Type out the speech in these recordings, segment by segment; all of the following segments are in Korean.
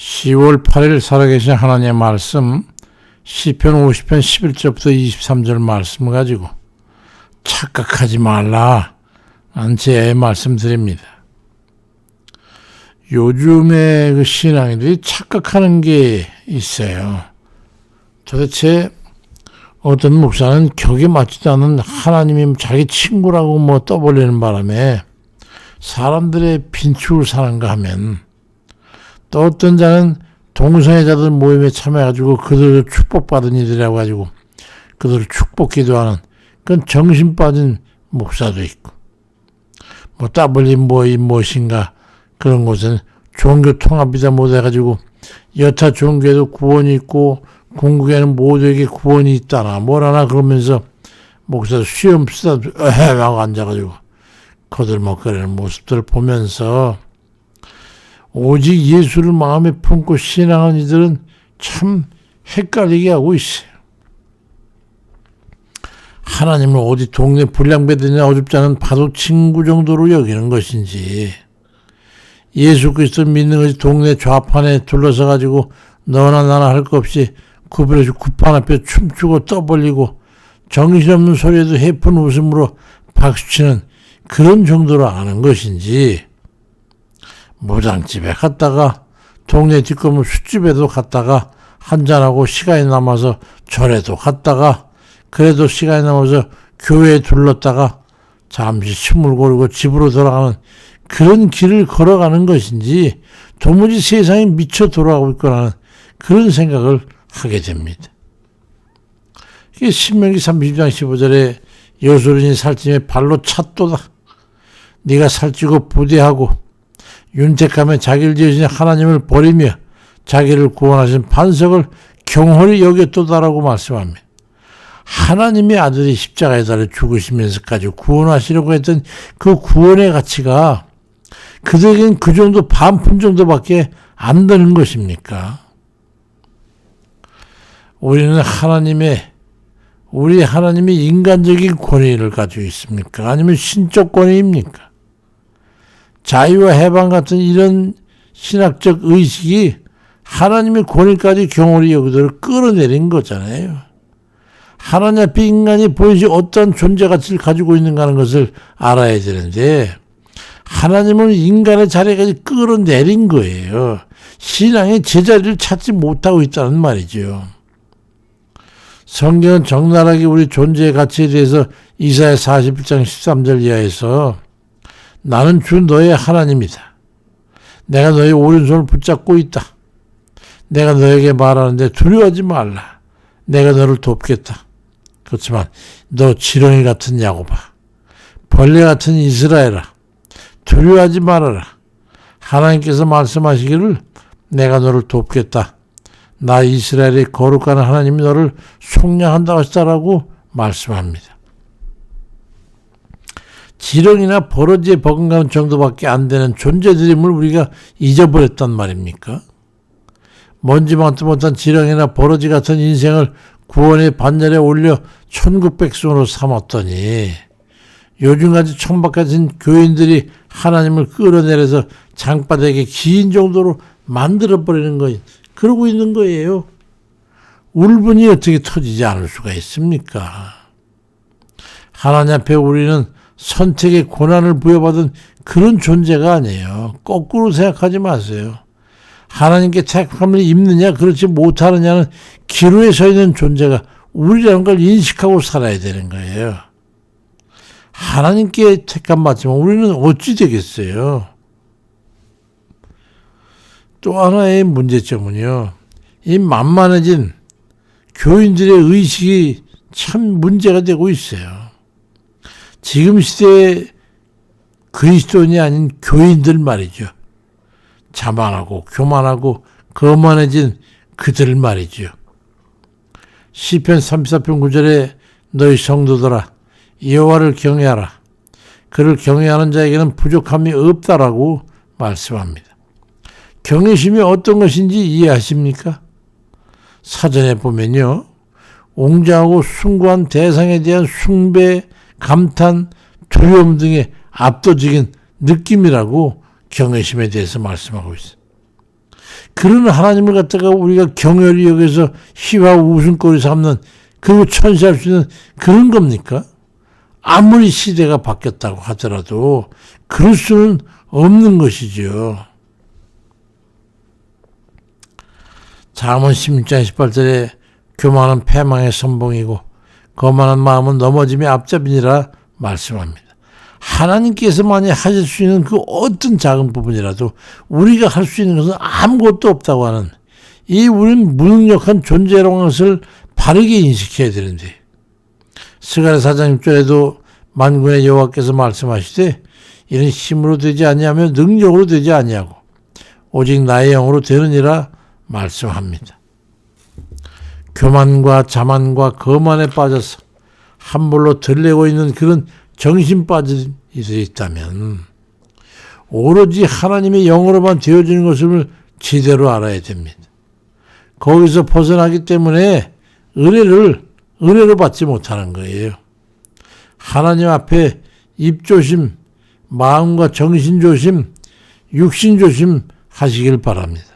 10월 8일 살아계신 하나님의 말씀 시편 50편 11절부터 23절 말씀 가지고 착각하지 말라 제 말씀드립니다. 요즘에 그 신앙인들이 착각하는 게 있어요. 도대체 어떤 목사는 격에 맞지도 않은 하나님이 자기 친구라고 뭐 떠벌리는 바람에 사람들의 빈축을 사는가 하면 또 어떤 자는 동성애자들 모임에 참여해가지고 그들을 축복받은 이들이라고 가지고 그들을 축복 기도하는 그런 정신 빠진 목사도 있고 뭐 따블린 뭐이 무엇인가 그런 곳은 종교 통합이다 못해가지고 여타 종교에도 구원이 있고 궁극에는 모두에게 구원이 있다나 뭐라나 그러면서 목사 시험 쓰다 에헤 하고 앉아가지고 거들먹거리는 모습들을 보면서 오직 예수를 마음에 품고 신앙하는 이들은 참 헷갈리게 하고 있어요. 하나님을 어디 동네 불량배들이나 어줍지 않은 파도 친구 정도로 여기는 것인지 예수 그리스도 믿는 것이 동네 좌판에 둘러서 가지고 너나 나나 할 것 없이 구별해서 구판 앞에 춤추고 떠벌리고 정신없는 소리에도 해픈 웃음으로 박수치는 그런 정도로 아는 것인지 무장집에 갔다가 동네 뒷거물 숯집에도 갔다가 한잔하고 시간이 남아서 절에도 갔다가 그래도 시간이 남아서 교회에 둘렀다가 잠시 숨을 고르고 집으로 돌아가는 그런 길을 걸어가는 것인지 도무지 세상이 미쳐 돌아가고 있거나 그런 생각을 하게 됩니다. 이게 신명기 30장 15절에 여수린이 살찜에 발로 찼도다. 네가 살찌고 부대하고 윤택하며 자기를 지으신 하나님을 버리며 자기를 구원하신 반석을 경홀히 여겼도다라고 말씀합니다. 하나님의 아들이 십자가에 달려 죽으시면서까지 구원하시려고 했던 그 구원의 가치가 그들에겐 그 정도 반푼 정도밖에 안 되는 것입니까? 우리는 하나님의 우리 하나님이 인간적인 권위를 가지고 있습니까? 아니면 신적 권위입니까? 자유와 해방 같은 이런 신학적 의식이 하나님의 권위까지 경홀히 여기들을 끌어내린 거잖아요. 하나님 앞에 인간이 본시 어떤 존재 가치를 가지고 있는가 하는 것을 알아야 되는데 하나님은 인간의 자리까지 끌어내린 거예요. 신앙의 제자리를 찾지 못하고 있다는 말이죠. 성경은 적나라하게 우리 존재의 가치에 대해서 이사야 41장 13절 이하에서 나는 주 너의 하나님이다. 내가 너의 오른손을 붙잡고 있다. 내가 너에게 말하는데 두려워하지 말라. 내가 너를 돕겠다. 그렇지만 너 지렁이 같은 야곱아, 벌레 같은 이스라엘아, 두려워하지 말아라. 하나님께서 말씀하시기를 내가 너를 돕겠다. 나 이스라엘의 거룩한 하나님이 너를 속량한다 하시다라고 말씀합니다. 지렁이나 버러지에 버금가는 정도밖에 안 되는 존재들임을 우리가 잊어버렸단 말입니까? 먼지만도 못한 지렁이나 버러지 같은 인생을 구원의 반열에 올려 천국 백성으로 삼았더니 요즘까지 천박같은 교인들이 하나님을 끌어내려서 장바닥에 긴 정도로 만들어버리는 거 그러고 있는 거예요. 울분이 어떻게 터지지 않을 수가 있습니까? 하나님 앞에 우리는 선택의 고난을 부여받은 그런 존재가 아니에요. 거꾸로 생각하지 마세요. 하나님께 택함을 입느냐 그렇지 못하느냐는 기로에 서 있는 존재가 우리라는 걸 인식하고 살아야 되는 거예요. 하나님께 택함 받지만 우리는 어찌 되겠어요? 또 하나의 문제점은요, 이 만만해진 교인들의 의식이 참 문제가 되고 있어요. 지금 시대의 그리스도인이 아닌 교인들 말이죠. 자만하고 교만하고 거만해진 그들 말이죠. 시편 34편 9절에 너희 성도들아 여호와를 경외하라. 그를 경외하는 자에게는 부족함이 없다라고 말씀합니다. 경외심이 어떤 것인지 이해하십니까? 사전에 보면요. 웅장하고 숭고한 대상에 대한 숭배, 감탄, 두려움 등의 압도적인 느낌이라고 경외심에 대해서 말씀하고 있어요. 그런 하나님을 갖다가 우리가 경멸히 여기서 희와 웃음거리 삼는 그리고 천시할 수 있는 그런 겁니까? 아무리 시대가 바뀌었다고 하더라도 그럴 수는 없는 것이지요. 잠언 16장 18절에 교만은 패망의 선봉이고 거만한 마음은 넘어짐의 앞잡이니라 말씀합니다. 하나님께서만이 하실 수 있는 그 어떤 작은 부분이라도 우리가 할 수 있는 것은 아무것도 없다고 하는 이 우리는 무능력한 존재라는 것을 바르게 인식해야 되는데 스가랴 사장 6절에도 만군의 여호와께서 말씀하시되 이는 힘으로 되지 아니하며 능력으로 되지 아니하고 오직 나의 영으로 되느니라 말씀합니다. 교만과 자만과 거만에 빠져서 함몰로 들레고 있는 그런 정신 이들이 있다면 오로지 하나님의 영으로만 되어지는 것을 제대로 알아야 됩니다. 거기서 벗어나기 때문에 은혜를 은혜로 받지 못하는 거예요. 하나님 앞에 입조심, 마음과 정신조심, 육신조심 하시길 바랍니다.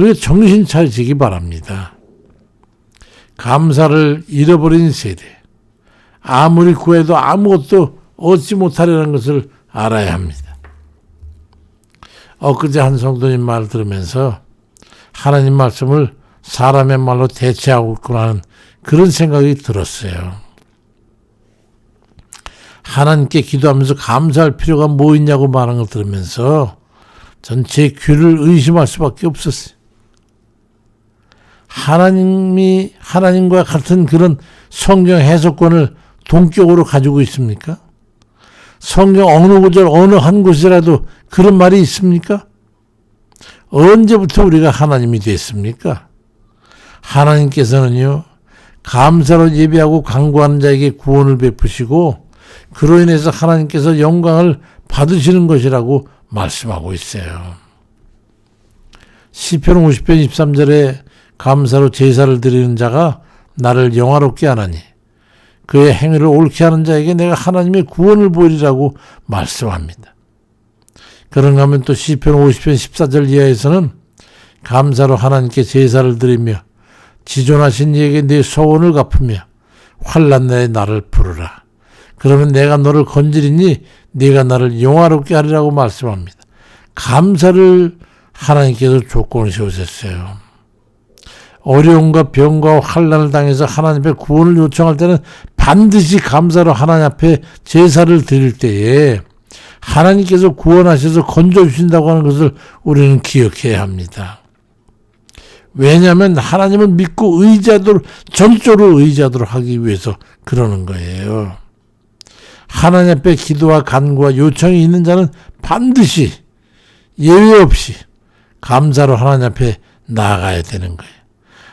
우리가 정신 차리시기 바랍니다. 감사를 잃어버린 세대. 아무리 구해도 아무것도 얻지 못하려는 것을 알아야 합니다. 엊그제 한 성도님 말 들으면서 하나님 말씀을 사람의 말로 대체하고 있구나 하는 그런 생각이 들었어요. 하나님께 기도하면서 감사할 필요가 뭐 있냐고 말한 걸 들으면서 전체 귀를 의심할 수밖에 없었어요. 하나님이 하나님과 같은 그런 성경 해석권을 동격으로 가지고 있습니까? 성경 어느 구절 어느 한 곳이라도 그런 말이 있습니까? 언제부터 우리가 하나님이 됐습니까? 하나님께서는요, 감사로 예배하고 강구하는 자에게 구원을 베푸시고, 그로 인해서 하나님께서 영광을 받으시는 것이라고 말씀하고 있어요. 시편 50편 23절에 감사로 제사를 드리는 자가 나를 영화롭게 하나니 그의 행위를 옳게 하는 자에게 내가 하나님의 구원을 보이리라고 말씀합니다. 그런가 하면 또 시편 50편 14절 이하에서는 감사로 하나님께 제사를 드리며 지존하신 이에게 내 소원을 갚으며 환란 날에 나를 부르라. 그러면 내가 너를 건지리니 네가 나를 영화롭게 하리라고 말씀합니다. 감사를 하나님께서 조건을 세우셨어요. 어려움과 병과 환란을 당해서 하나님의 구원을 요청할 때는 반드시 감사로 하나님 앞에 제사를 드릴 때에 하나님께서 구원하셔서 건져 주신다고 하는 것을 우리는 기억해야 합니다. 왜냐하면 하나님을 믿고 의자도록 전적으로 의자도록 하기 위해서 그러는 거예요. 하나님 앞에 기도와 간구와 요청이 있는 자는 반드시 예외 없이 감사로 하나님 앞에 나아가야 되는 거예요.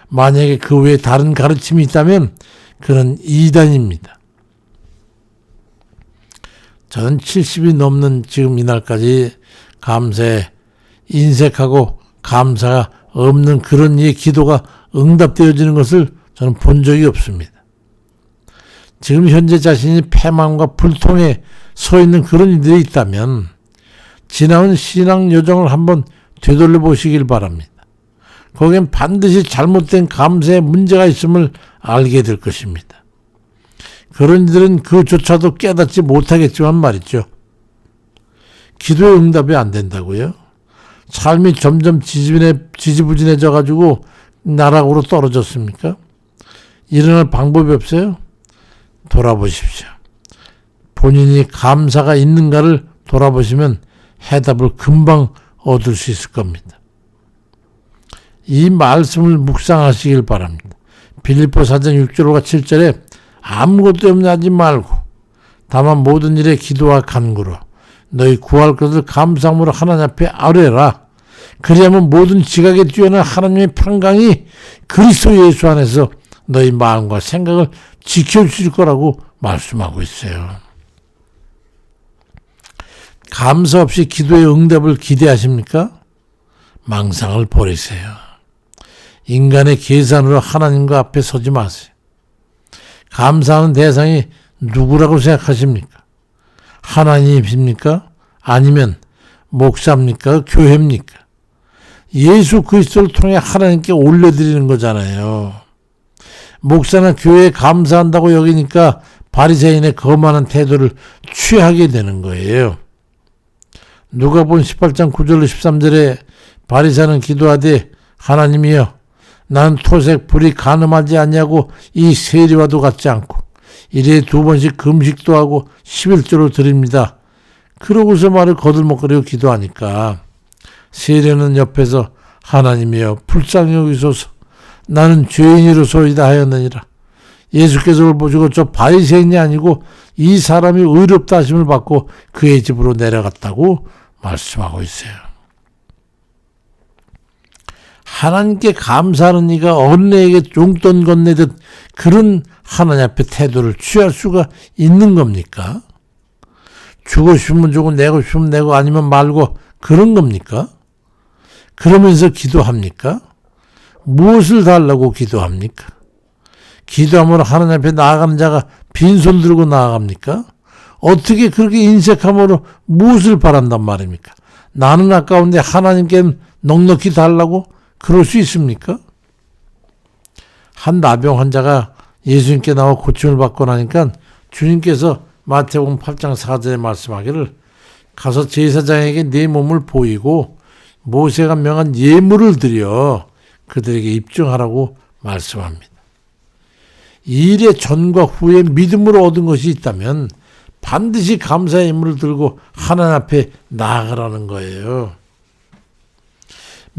만약에 그 외에 다른 가르침이 있다면 그는 이단입니다. 저는 70이 넘는 지금 이날까지 감사에 인색하고 감사가 없는 그런 이 기도가 응답되어지는 것을 저는 본 적이 없습니다. 지금 현재 자신이 패망과 불통에 서 있는 그런 이들이 있다면 지나온 신앙 여정을 한번 되돌려 보시길 바랍니다. 거기엔 반드시 잘못된 감사에 문제가 있음을 알게 될 것입니다. 그런 이들은 그조차도 깨닫지 못하겠지만 말이죠. 기도의 응답이 안 된다고요? 삶이 점점 지지부진해, 지지부진해져 가지고 나락으로 떨어졌습니까? 일어날 방법이 없어요? 돌아보십시오. 본인이 감사가 있는가를 돌아보시면 해답을 금방 얻을 수 있을 겁니다. 이 말씀을 묵상하시길 바랍니다. 빌립보 사전 6절과 7절에 아무것도 염려하지 말고 다만 모든 일에 기도와 간구로 너희 구할 것을 감사함으로 하나님 앞에 아뢰라. 그리하면 모든 지각에 뛰어난 하나님의 평강이 그리스도 예수 안에서 너희 마음과 생각을 지켜주실 거라고 말씀하고 있어요. 감사 없이 기도의 응답을 기대하십니까? 망상을 버리세요. 인간의 계산으로 하나님과 앞에 서지 마세요. 감사하는 대상이 누구라고 생각하십니까? 하나님입니까? 아니면 목사입니까? 교회입니까? 예수 그리스도를 통해 하나님께 올려드리는 거잖아요. 목사나 교회에 감사한다고 여기니까 바리새인의 거만한 태도를 취하게 되는 거예요. 누가 본 18장 9절로 13절에 바리새는 기도하되 하나님이여 난 토색 불이 가늠하지 않냐고 이 세리와도 같지 않고 일에 두 번씩 금식도 하고 11조로 드립니다. 그러고서 말을 거들먹거리고 기도하니까 세례는 옆에서 하나님이여 불쌍히 여기소서 나는 죄인이로소이다 하였느니라. 예수께서 보시고 저 바리새인이 아니고 이 사람이 의롭다 하심을 받고 그의 집으로 내려갔다고 말씀하고 있어요. 하나님께 감사하는 이가 어린애에게 용돈 건네듯 그런 하나님 앞에 태도를 취할 수가 있는 겁니까? 주고 싶으면 주고 내고 싶으면 내고 아니면 말고 그런 겁니까? 그러면서 기도합니까? 무엇을 달라고 기도합니까? 기도함으로 하나님 앞에 나아가는 자가 빈손 들고 나아갑니까? 어떻게 그렇게 인색함으로 무엇을 바란단 말입니까? 나는 아까운데 하나님께 넉넉히 달라고 그럴 수 있습니까? 한 나병 환자가 예수님께 나와 고침을 받고 나니까 주님께서 마태복음 8장 4절에 말씀하기를 가서 제사장에게 네 몸을 보이고 모세가 명한 예물을 드려 그들에게 입증하라고 말씀합니다. 일의 전과 후에 믿음으로 얻은 것이 있다면 반드시 감사의 예물을 들고 하나님 앞에 나아가라는 거예요.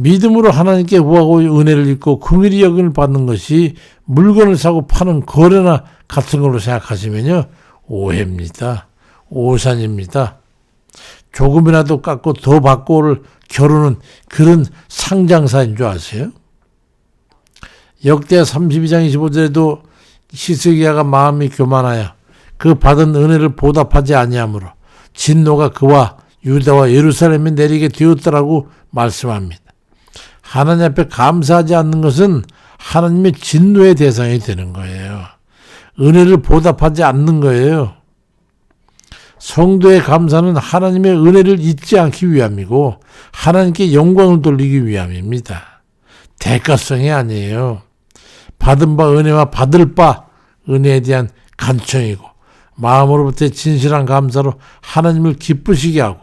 믿음으로 하나님께 구하고 은혜를 입고 긍휼히 여김을 받는 것이 물건을 사고 파는 거래나 같은 걸로 생각하시면요. 오해입니다. 오산입니다. 조금이라도 깎고 더 받고를 겨루는 그런 상장사인 줄 아세요? 역대 32장 25절에도 시스기야가 마음이 교만하여 그 받은 은혜를 보답하지 아니하므로 진노가 그와 유다와 예루살렘에 내리게 되었더라고 말씀합니다. 하나님 앞에 감사하지 않는 것은 하나님의 진노의 대상이 되는 거예요. 은혜를 보답하지 않는 거예요. 성도의 감사는 하나님의 은혜를 잊지 않기 위함이고 하나님께 영광을 돌리기 위함입니다. 대가성이 아니에요. 받은 바 은혜와 받을 바 은혜에 대한 간청이고 마음으로부터 진실한 감사로 하나님을 기쁘시게 하고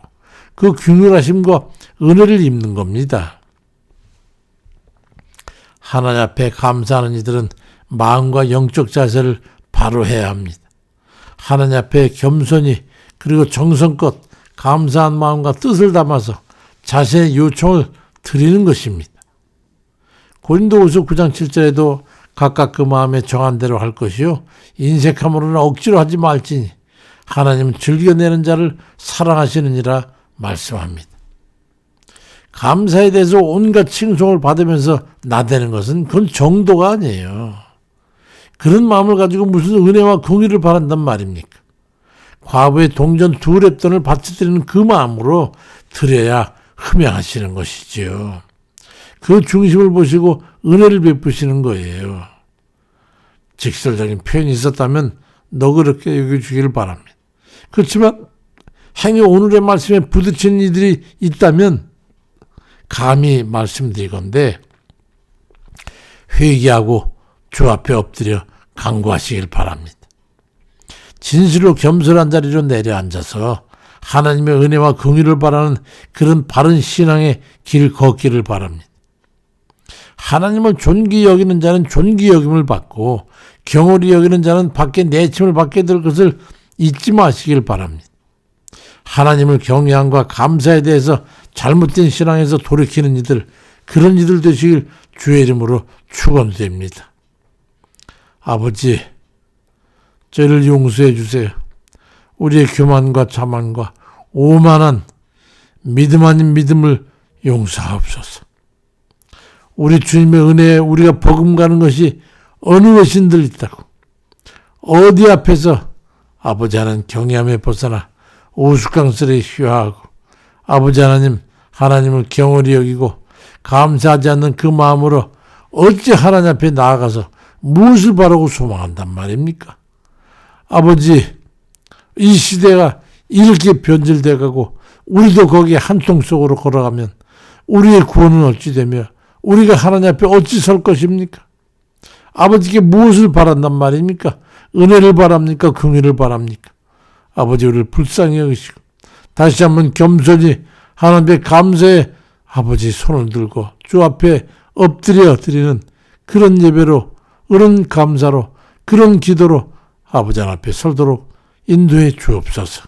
그 균일하심과 은혜를 입는 겁니다. 하나님 앞에 감사하는 이들은 마음과 영적 자세를 바로 해야 합니다. 하나님 앞에 겸손히 그리고 정성껏 감사한 마음과 뜻을 담아서 자신의 요청을 드리는 것입니다. 고린도후서 9장 7절에도 각각 그 마음에 정한 대로 할 것이요 인색함으로는 억지로 하지 말지니 하나님은 즐겨내는 자를 사랑하시느니라 말씀합니다. 감사에 대해서 온갖 칭송을 받으면서 나대는 것은 그건 정도가 아니에요. 그런 마음을 가지고 무슨 은혜와 공의를 바란단 말입니까? 과부의 동전 두 랩돈을 바쳐드리는 그 마음으로 드려야 흠양하시는 것이지요. 그 중심을 보시고 은혜를 베푸시는 거예요. 직설적인 표현이 있었다면 너그럽게 여겨주기를 바랍니다. 그렇지만 행여 오늘의 말씀에 부딪힌 이들이 있다면 감히 말씀드리건데 회개하고 주 앞에 엎드려 강구하시길 바랍니다. 진실로 겸손한 자리로 내려앉아서 하나님의 은혜와 긍휼을 바라는 그런 바른 신앙의 길 걷기를 바랍니다. 하나님을 존귀 여기는 자는 존귀 여김을 받고 경홀히 여기는 자는 밖에 내침을 받게 될 것을 잊지 마시길 바랍니다. 하나님을 경외함과 감사에 대해서 잘못된 신앙에서 돌이키는 이들 그런 이들 되시길 주의 이름으로 축원드립니다. 아버지 저를 용서해 주세요. 우리의 교만과 자만과 오만한 믿음 아닌 믿음을 용서하옵소서. 우리 주님의 은혜에 우리가 버금가는 것이 어느 것인들 있다고. 어디 앞에서 아버지 하나님 경외함에 벗어나 우스꽝스레 휘하하고 아버지 하나님 하나님을 경홀히 여기고 감사하지 않는 그 마음으로 어찌 하나님 앞에 나아가서 무엇을 바라고 소망한단 말입니까? 아버지 이 시대가 이렇게 변질돼 가고 우리도 거기에 한통 속으로 걸어가면 우리의 구원은 어찌 되며 우리가 하나님 앞에 어찌 설 것입니까? 아버지께 무엇을 바란단 말입니까? 은혜를 바랍니까? 긍휼을 바랍니까? 아버지 우리를 불쌍히 여기시고 다시 한번 겸손히 하나님께 감사의 아버지 손을 들고 주 앞에 엎드려 드리는 그런 예배로 그런 감사로 그런 기도로 아버지 앞에 설도록 인도해 주옵소서.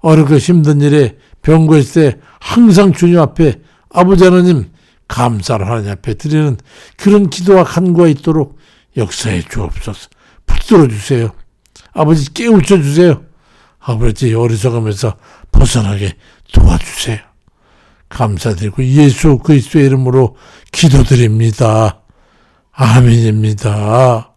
어렵고 힘든 일에 병고 있을 때 항상 주님 앞에 아버지 하나님 감사를 하나님 앞에 드리는 그런 기도와 간구가 있도록 역사해 주옵소서. 붙들어 주세요. 아버지 깨우쳐 주세요. 아버지 어리석으면서 벗어나게 도와주세요. 감사드리고 예수 그리스도의 이름으로 기도드립니다. 아멘입니다.